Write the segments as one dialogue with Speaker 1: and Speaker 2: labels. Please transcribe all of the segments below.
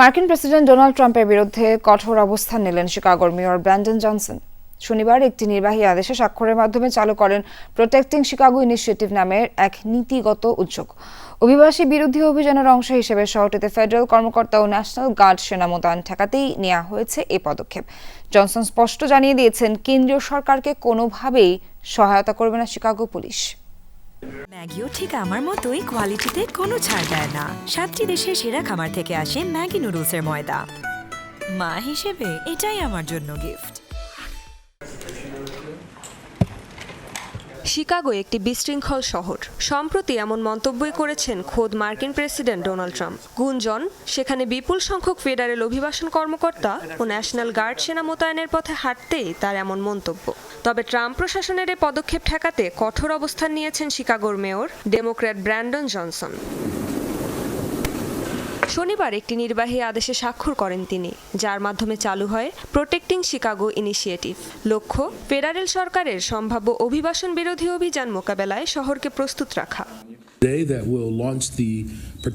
Speaker 1: মার্কিন president Donald ট্রাম্পের বিরুদ্ধে কঠোর অবস্থান নিলেন শিকাগোর মেয়র ব্র্যান্ডন জনসন। শনিবার একটি নির্বাহী আদেশে স্বাক্ষরের মাধ্যমে চালু করেন প্রোটেক্টিং শিকাগো ইনিশিয়েটিভ নামের এক নীতিগত উদ্যোগ। অভিবাসী বিরোধী অভিযানের অংশ হিসেবে শহরটিতে ফেডারেল কর্মকর্তা ও ন্যাশনাল গার্ড সেনা মোতায়েন ঠেকাতেই নেওয়া হয়েছে এই পদক্ষেপ। জনসন স্পষ্ট জানিয়ে দিয়েছেন, কেন্দ্রীয় সরকারকে কোনোভাবেই সহায়তা করবে না শিকাগো পুলিশ।
Speaker 2: ম্যাগিও ঠিক আমার মতোই কোয়ালিটিতে কোনো ছাড় দেয় না। সাতটি দেশের সেরা খামার থেকে আসে ম্যাগি নুডলসের ময়দা। মা হিসেবে এটাই আমার জন্য গিফট
Speaker 3: শিকাগো একটি বিশৃঙ্খল শহর। সম্প্রতি এমন মন্তব্যই করেছেন খোদ মার্কিন প্রেসিডেন্ট ডোনাল্ড ট্রাম্প। গুঞ্জন, সেখানে বিপুল সংখ্যক ফেডারেল অভিবাসন কর্মকর্তা ও ন্যাশনাল গার্ড সেনা মোতায়েনের পথে হাঁটতেই তার এমন মন্তব্য। তবে ট্রাম্প প্রশাসনের এ পদক্ষেপ ঠেকাতে কঠোর অবস্থান নিয়েছেন শিকাগোর মেয়র, ডেমোক্র্যাট ব্র্যান্ডন জনসন। শনিবার একটি নির্বাহী আদেশে স্বাক্ষর করেন তিনি, যার মাধ্যমে চালু হয় প্রোটেক্টিং শিকাগো ইনিশিয়েটিভ লক্ষ্য, ফেডারেল সরকারের সম্ভাব্য অভিবাসন বিরোধী অভিযান মোকাবেলায় শহরকে প্রস্তুত রাখা।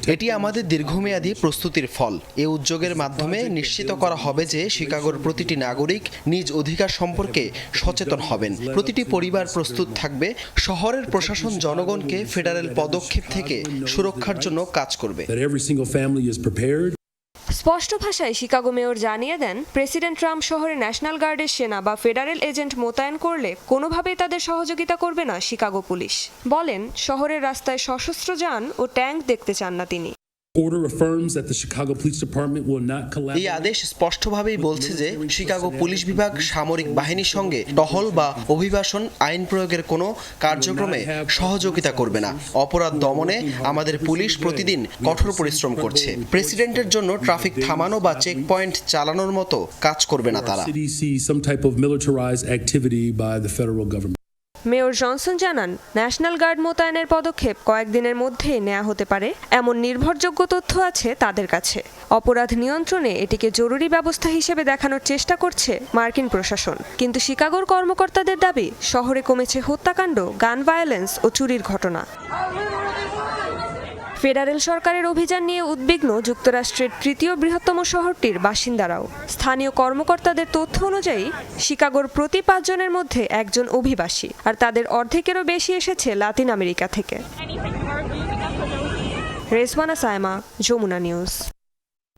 Speaker 4: এটি আমাদের দীর্ঘমেয়াদী প্রস্তুতির ফল। এ উদ্যোগের মাধ্যমে নিশ্চিত করা হবে যে শিকাগোর প্রতিটি নাগরিক নিজ অধিকার সম্পর্কে সচেতন হবেন। প্রতিটি পরিবার প্রস্তুত থাকবে। শহরের প্রশাসন জনগণকে ফেডারেল পদক্ষেপ থেকে সুরক্ষার জন্য কাজ করবে।
Speaker 3: স্পষ্ট ভাষায় শিকাগো মেয়র জানিয়ে দেন, প্রেসিডেন্ট ট্রাম্প শহরে ন্যাশনাল গার্ডের সেনা বা ফেডারেল এজেন্ট মোতায়েন করলে কোনোভাবেই তাদের সহযোগিতা করবে না শিকাগো পুলিশ। বলেন, শহরের রাস্তায় সশস্ত্র যান ও ট্যাঙ্ক দেখতে চান না তিনি।
Speaker 5: Order affirms that the Chicago Police Department will not
Speaker 4: এই আদেশ স্পষ্টভাবেই বলছে যে শিকাগো পুলিশ বিভাগ সামরিক বাহিনীর সঙ্গে টহল বা অভিবাসন আইন প্রয়োগের কোনো কার্যক্রমে সহযোগিতা করবে না। অপরাধ দমনে আমাদের পুলিশ প্রতিদিন কঠোর পরিশ্রম করছে। প্রেসিডেন্টের জন্য ট্রাফিক থামানো বা চেক পয়েন্ট চালানোর মতো কাজ করবে না তারা।
Speaker 3: মেয়র জনসন জানান, ন্যাশনাল গার্ড মোতায়েনের পদক্ষেপ কয়েকদিনের মধ্যে নেওয়া হতে পারে। এমন নির্ভরযোগ্য তথ্য আছে তাদের কাছে। অপরাধ নিয়ন্ত্রণে এটিকে জরুরি ব্যবস্থা হিসেবে দেখানোর চেষ্টা করছে মার্কিন প্রশাসন। কিন্তু শিকাগোর কর্মকর্তাদের দাবি, শহরে কমেছে হত্যাকাণ্ড, গান ভায়োলেন্স ও চুরির ঘটনা। ফেডারেল সরকারের অভিযান নিয়ে উদ্বিগ্ন যুক্তরাষ্ট্রের তৃতীয় বৃহত্তম শহরটির বাসিন্দারাও। স্থানীয় কর্মকর্তাদের তথ্য অনুযায়ী, শিকাগোর প্রতি পাঁচজনের মধ্যে একজন অভিবাসী, আর তাদের অর্ধেকেরও বেশি এসেছে লাতিন আমেরিকা থেকে। রেজওয়ানা সায়মা, যমুনা নিউজ।